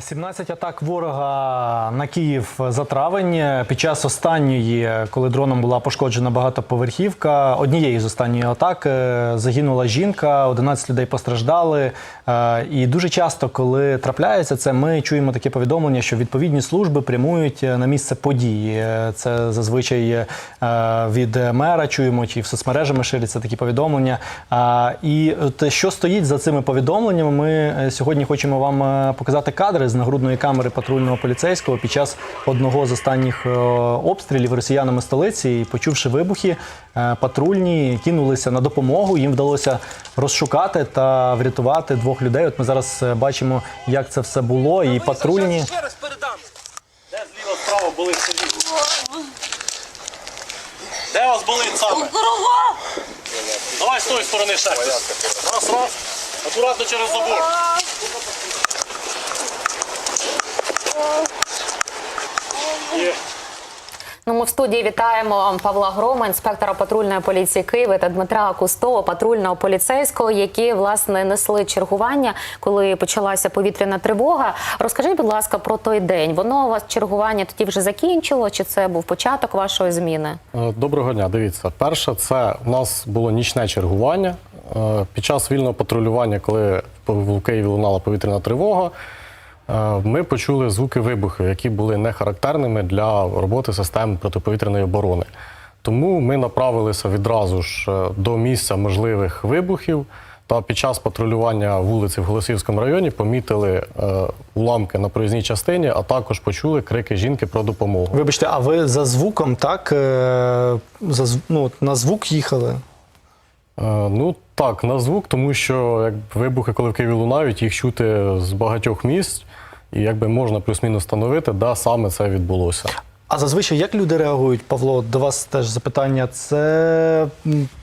17 атак ворога на Київ за травень. Під час останньої, коли дроном була пошкоджена багатоповерхівка, однієї з останньої атак е, загинула жінка, 11 людей постраждали. Е, І дуже часто, коли трапляється це, ми чуємо таке повідомлення, що відповідні служби прямують на місце події. Е, Це зазвичай е, від мера чуємо, чи в соцмережами ширяться такі повідомлення. І от що стоїть за цими повідомленнями, ми е, сьогодні хочемо вам е, показати кадри з нагрудної камери патрульного поліцейського під час одного з останніх е, обстрілів росіянами столиці. І почувши вибухи, е, патрульні кинулися на допомогу. Їм вдалося розшукати та врятувати двох людей. От ми зараз е, бачимо, як це все було. І патрульні. Ще раз передам. Де зліва справа болить сидіть? Де вас болить саме? Давай з тої сторони ще. Раз, раз. Акуратно через забор. Ну, ми в студії вітаємо Павла Грома, інспектора патрульної поліції Києва та Дмитра Кустова, патрульного поліцейського, які власне несли чергування, коли почалася повітряна тривога. Розкажіть, будь ласка, про той день. Воно у вас чергування тоді вже закінчило? Чи це був початок вашої зміни? Е, Доброго дня. Дивіться, перше, це у нас було нічне чергування. Е, Під час вільного патрулювання, коли в Києві лунала повітряна тривога, ми почули звуки вибухів, які були не характерними для роботи системи протиповітряної оборони. Тому ми направилися відразу ж е, до місця можливих вибухів. Та під час патрулювання вулиці в Голосівському районі помітили е, уламки на проїзній частині, а також почули крики жінки про допомогу. Вибачте, а ви за звуком, так? е, За, ну, на звук їхали? Е, Ну так, на звук, тому що як вибухи, коли в Києві лунають, їх чути з багатьох місць, і якби можна плюс-мінус встановити, де саме це відбулося. А зазвичай як люди реагують, Павло? До вас теж запитання. Це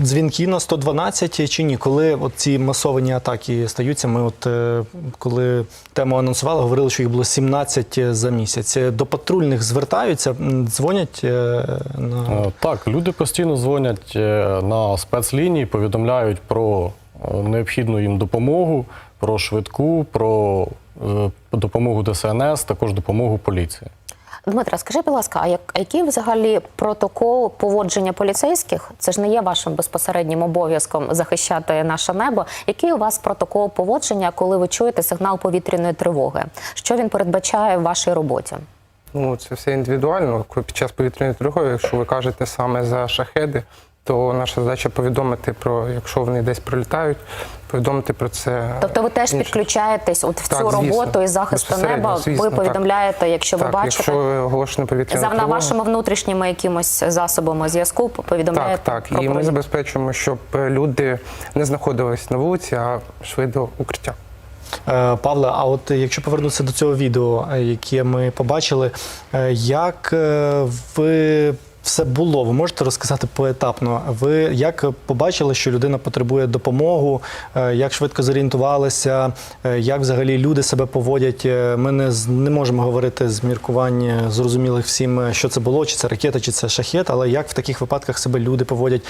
дзвінки на 112 чи ні? Коли от ці масовані атаки стаються? Ми, от е, коли тему анонсували, говорили, що їх було 17 за місяць. До патрульних звертаються, дзвонять е, на Е, Так, люди постійно дзвонять е, на спецлінії, повідомляють про е, необхідну їм допомогу, про швидку, про е, допомогу ДСНС, також допомогу поліції. Дмитро, скажи, будь ласка, а як а який взагалі протокол поводження поліцейських? Це ж не є вашим безпосереднім обов'язком захищати наше небо. Який у вас протокол поводження, коли ви чуєте сигнал повітряної тривоги? Що він передбачає в вашій роботі? Ну, це все індивідуально. Під час повітряної тривоги, якщо ви кажете саме за шахеди, то наша задача повідомити про, якщо вони десь пролітають, повідомити про це. Тобто ви теж підключаєтесь от в Так, цю звісно. роботу із захисту неба. звісно, ви так. повідомляєте, якщо ви так, бачите якщо оголошена повітряна за на вашими внутрішніми якимось засобами зв'язку, повідомляєте Так, так. про І ми забезпечуємо, щоб люди не знаходились на вулиці, а йшли до укриття. Е, Павле, а от якщо повернутися до цього відео, е, яке ми побачили, е, як ви все було? Ви можете розказати поетапно? Ви як побачили, що людина потребує допомогу, е, як швидко зорієнтувалися, е, як взагалі люди себе поводять? Е, Ми не, не можемо говорити з міркувань зрозумілих всім, що це було, чи це ракета, чи це шахет, але як в таких випадках себе люди поводять?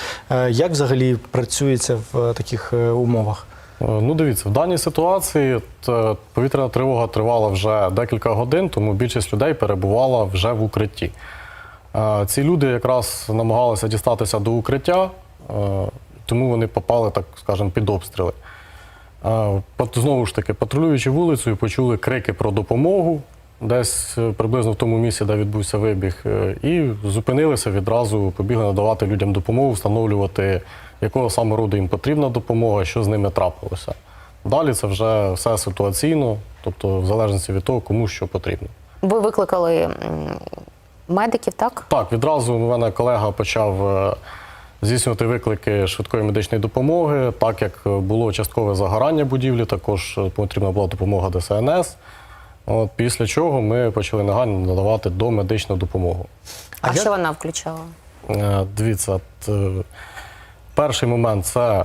Як взагалі працюється в таких умовах? Ну, дивіться, в даній ситуації повітряна тривога тривала вже декілька годин, тому більшість людей перебувала вже в укритті. Е, Ці люди якраз намагалися дістатися до укриття, е, тому вони попали, так скажемо, під обстріли. Е, Знову ж таки, патрулюючи вулицею, почули крики про допомогу десь приблизно в тому місці, де відбувся вибіг, і зупинилися відразу, побігли надавати людям допомогу, встановлювати, якого саме роду їм потрібна допомога, що з ними трапилося. Далі це вже все ситуаційно, тобто в залежності від того, кому що потрібно. Ви викликали медиків, так? Так, відразу у мене колега почав е, здійснювати виклики швидкої медичної допомоги. Так як було часткове загорання будівлі, також е, потрібна була допомога ДСНС. От, після чого ми почали негайно надавати домедичну допомогу. А, А як- що вона включала? Е, Дивіться, перший момент це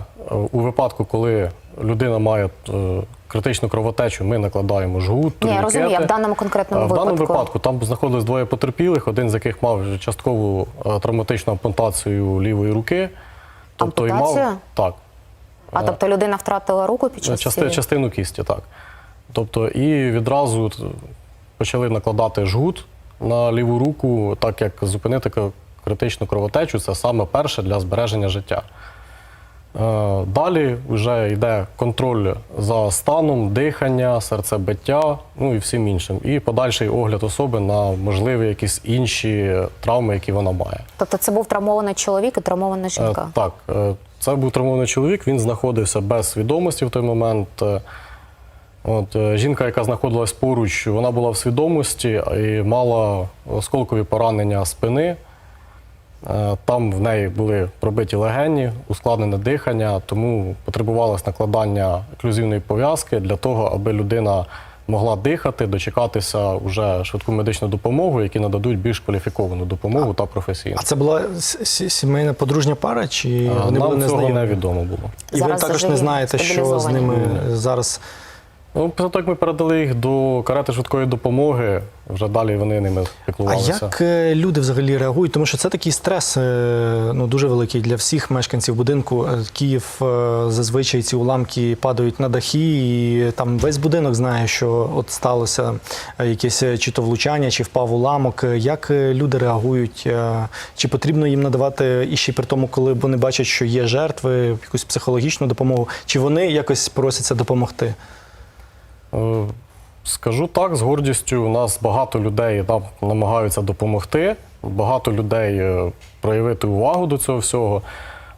у випадку, коли людина має е, критичну кровотечу, ми накладаємо жгут. Ні, я турнікети. розумію, в даному конкретному Е, В даному випадку. випадку там знаходились двоє потерпілих, один з яких мав часткову е, травматичну ампутацію лівої руки. Тобто і Ампутацію? мав так, А тобто людина втратила руку під час части, цієї? частину кісті, так. Тобто, і відразу т- почали накладати жгут на ліву руку, так як зупинити к- критичну кровотечу це саме перше для збереження життя. Е, Далі вже йде контроль за станом, дихання, серцебиття, ну і всім іншим. І подальший огляд особи на можливі якісь інші травми, які вона має. Тобто це був травмований чоловік і травмована Е, жінка. Так, е, це був травмований чоловік, він знаходився без свідомості в той момент. От, жінка, яка знаходилась поруч, вона була в свідомості і мала осколкові поранення спини. Е, Там в неї були пробиті легені, ускладнене дихання, тому потребувалось накладання еклюзивної пов'язки для того, аби людина могла дихати, дочекатися вже швидку медичну допомогу, які нададуть більш кваліфіковану допомогу та професійну. А це була сімейна подружня пара, чи Е, вони були Нам цього незнайомі? невідомо було. І ви також не знаєте, що з ними зараз. Ну, після того, як ми передали їх до карети швидкої допомоги, вже далі вони ними А піклувалися. як е, люди взагалі реагують? Тому що це такий стрес е, ну, дуже великий для всіх мешканців будинку. Е, Київ е, зазвичай ці уламки падають на дахи, і там весь будинок знає, що от сталося е, якесь е, чи то влучання, чи впав уламок. Е, Як е, люди реагують? Е, Чи потрібно їм надавати і ще при тому, коли вони бачать, що є жертви, якусь психологічну допомогу? Чи вони якось просяться допомогти? Е, Скажу так, з гордістю, у нас багато людей нам намагаються допомогти, багато людей е, проявити увагу до цього всього.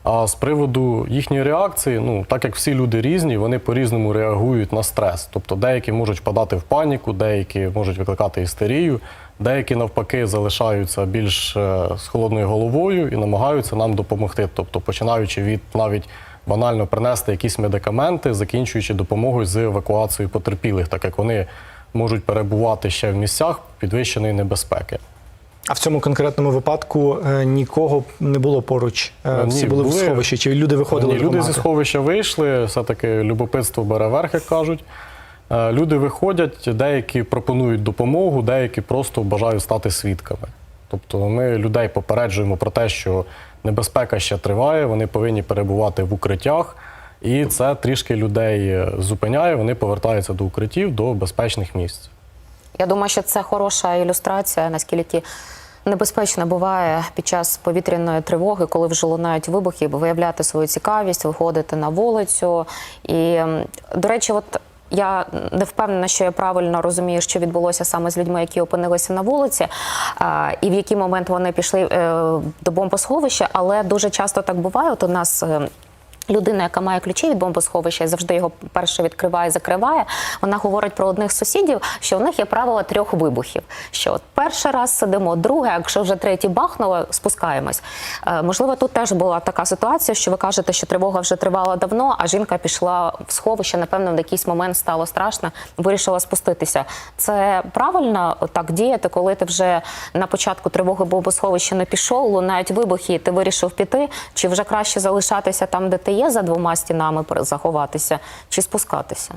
А з приводу їхньої реакції, ну так як всі люди різні, вони по-різному реагують на стрес. Тобто деякі можуть впадати в паніку, деякі можуть викликати істерію, деякі навпаки залишаються більш е, з холодною головою і намагаються нам допомогти. Тобто, починаючи від навіть банально принести якісь медикаменти, закінчуючи допомогою з евакуацією потерпілих, так як вони можуть перебувати ще в місцях підвищеної небезпеки. А в цьому конкретному випадку е, нікого не було поруч. Е, Е, Всі ні, були в сховищі, чи люди виходили Ні, люди зі сховища вийшли, все-таки любопитство бере верх, як кажуть. Люди виходять, деякі пропонують допомогу, деякі просто бажають стати свідками. Тобто ми людей попереджуємо про те, що небезпека ще триває, вони повинні перебувати в укриттях, і це трішки людей е, зупиняє, вони повертаються до укриттів, до безпечних місць. Я думаю, що це хороша ілюстрація, наскільки небезпечно буває під час повітряної тривоги, коли вже лунають вибухи, виявляти свою цікавість, виходити на вулицю. І, до речі, от. Я не впевнена, що я правильно розумію, що відбулося саме з людьми, які опинилися на вулиці, і в який момент вони пішли е, до бомбосховища. Але дуже часто так буває. От у нас е, Людина, яка має ключі від бомбосховища і завжди його перше відкриває, закриває. Вона говорить про одних сусідів, що у них є правило трьох вибухів. Що от перший раз сидимо, друге, якщо вже третій бахнуло, спускаємось. Е, можливо, тут теж була така ситуація, що ви кажете, що тривога вже тривала давно, а жінка пішла в сховище. Напевно, в якийсь момент стало страшно, вирішила спуститися. Це правильно так діяти, коли ти вже на початку тривоги бомбосховища не пішов, лунають вибухи, і ти вирішив піти, чи вже краще залишатися там, де ти є, за двома стінами заховатися, чи спускатися?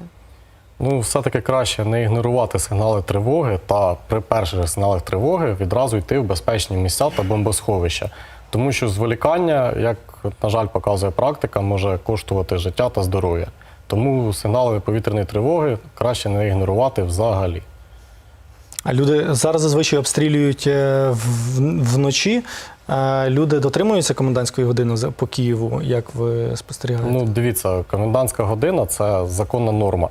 Ну, все-таки краще не ігнорувати сигнали тривоги та при перших сигналах тривоги відразу йти в безпечні місця та бомбосховища. Тому що зволікання, як, на жаль, показує практика, може коштувати життя та здоров'я. Тому сигнали повітряної тривоги краще не ігнорувати взагалі. А люди зараз зазвичай обстрілюють е, вночі. Люди дотримуються комендантської години по Києву, як ви спостерігаєте? Ну, дивіться, комендантська година це законна норма.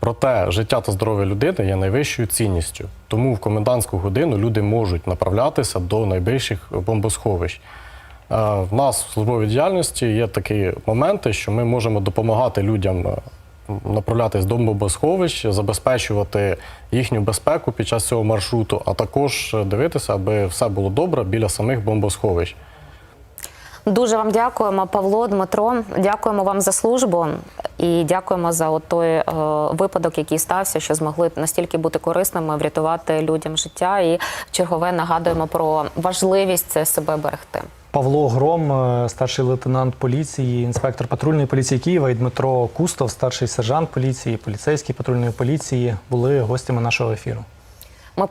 Проте життя та здоров'я людини є найвищою цінністю. Тому в комендантську годину люди можуть направлятися до найближчих бомбосховищ. Е, В нас в службовій діяльності є такі моменти, що ми можемо допомагати людям е, направлятись до бомбосховищ, забезпечувати їхню безпеку під час цього маршруту, а також е, дивитися, аби все було добре біля самих бомбосховищ. Дуже вам дякуємо, Павло, Дмитро. Дякуємо вам за службу і дякуємо за той е, випадок, який стався, що змогли настільки бути корисними, врятувати людям життя. І чергове нагадуємо про важливість це себе берегти. Павло Гром, е, старший лейтенант поліції, інспектор патрульної поліції Києва, і Дмитро Кустов, старший сержант поліції, поліцейський патрульної поліції, були гостями нашого ефіру. Ми